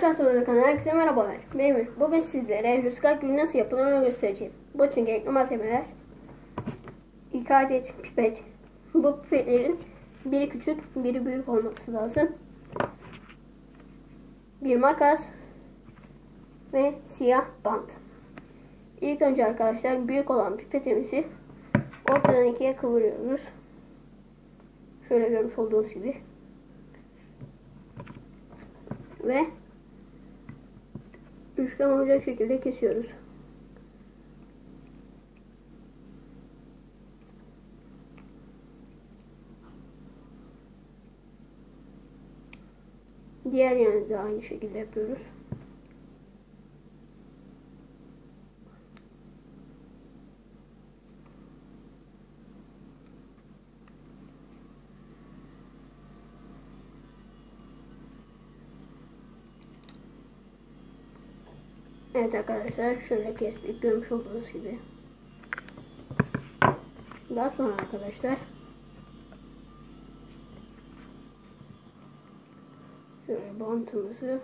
Aşağı sonuna kanalına herkese merhabalar. Emir. Bugün sizlere rüzgar gülü nasıl yapıldığını göstereceğim. Bu için gerekli malzemeler iki adet pipet. Bu pipetlerin biri küçük, biri büyük olması lazım. Bir makas ve siyah bant. İlk önce arkadaşlar büyük olan pipetimizi ortadan ikiye kıvırıyoruz. Şöyle görmüş olduğunuz gibi. Ve üçgen olacak şekilde kesiyoruz. Diğer yanı da aynı şekilde yapıyoruz. Evet arkadaşlar şöyle kestik görmüş olduğunuz gibi. Daha sonra arkadaşlar şöyle bantımızı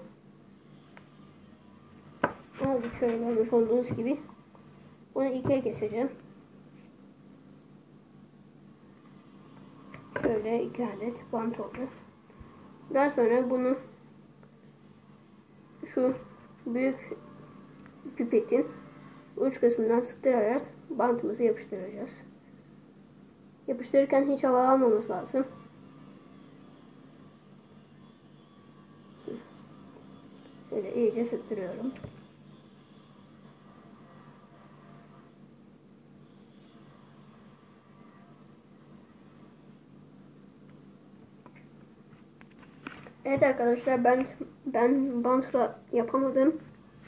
aldık şöyle görmüş olduğunuz gibi. Bunu ikiye keseceğim. Şöyle iki adet bant oldu. Daha sonra bunu şu büyük pipetin uç kısmından sıktırarak bantımızı yapıştıracağız. Yapıştırırken hiç hava almaması lazım. Şöyle iyice sıktırıyorum. Evet arkadaşlar ben ben bantla yapamadım.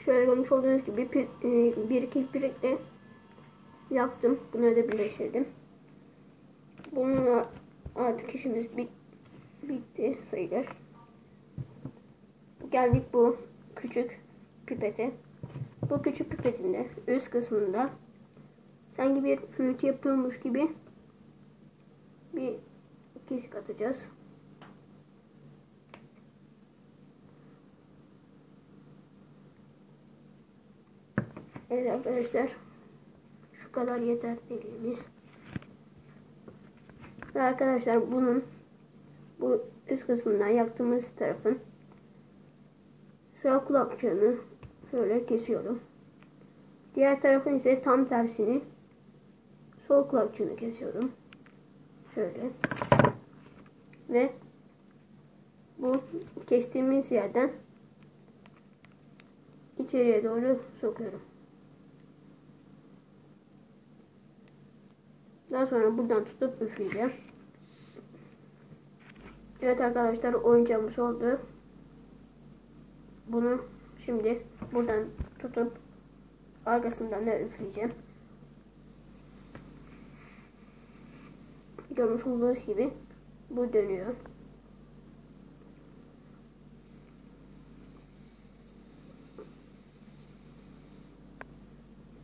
Şöyle görmüş olduğunuz gibi e, bir iki birlikte yaptım. Bunu da birleştirdim. Bununla artık işimiz bit, bitti sayılır. Geldik bu küçük pipete. Bu küçük pipetin de üst kısmında sanki bir flüt yapıyormuş gibi bir kesik atacağız. Evet arkadaşlar. Şu kadar yeter deliğimiz. Ve arkadaşlar bunun bu üst kısmından yaktığımız tarafın sağ kulakçığını şöyle kesiyorum. Diğer tarafın ise tam tersini sol kulakçığını kesiyorum. Şöyle. Ve bu kestiğimiz yerden içeriye doğru sokuyorum. Daha sonra buradan tutup üfleyeceğim. Evet arkadaşlar oyuncağımız oldu. Bunu şimdi buradan tutup arkasından da üfleyeceğim. Görmüş olduğunuz gibi bu dönüyor.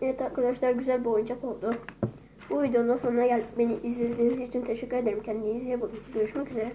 Evet arkadaşlar güzel bir oyuncak oldu. Bu videonun sonuna geldik. Beni izlediğiniz için teşekkür ederim. Kendinize iyi bakın. Görüşmek üzere.